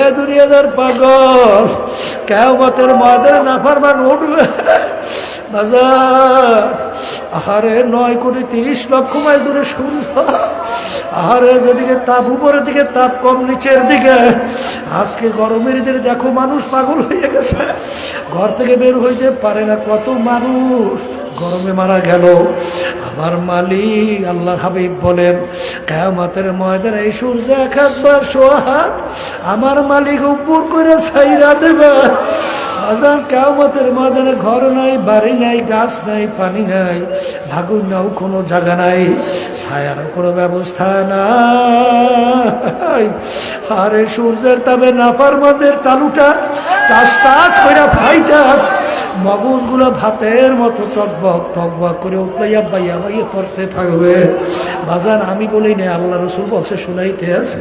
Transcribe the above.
এ দুনিয়াদার পাগল। কেমতের মাদের নাফারমান উঠবে আহারে নয় কোটি তিরিশ লক্ষ মাইল দূরে সূর্য। আহারে যেদিকে তাপ, উপরের দিকে তাপ, কম নিচের দিকে। আজকে গরমের দিনে দেখো মানুষ পাগল হয়ে গেছে। ঘর থেকে বের হইতে পারে না কত মানুষ। গরমে মারা গেল। আমার মালিক আল্লাহ হাবিব বলেন, কেয়ামতের ময়দানে এই সূর্য এক হাত বা সোয়া হাত আমার মালিক উপর করে ছাইরা দেবে। আজান কেয়ামতের ময়দানে ঘর নাই, বাড়ি নাই, গাছ নাই, পানি নাই, ভাগুন নাও, কোনো জায়গা নাই ছায়ার কোনো ব্যবস্থা নাই। আরে সূর্যের তবে নাপার মধ্যে তালুটা টাস টাস করে ফাইটা। মগজগুলো ভাতের মতো টকবক টকবক করে উতলাইয়া বাইয়া বাইয়া পড়তে থাকবে। বাজার আমি বলি না আল্লাহ রসুল বলছে, শুনাইতে আছে।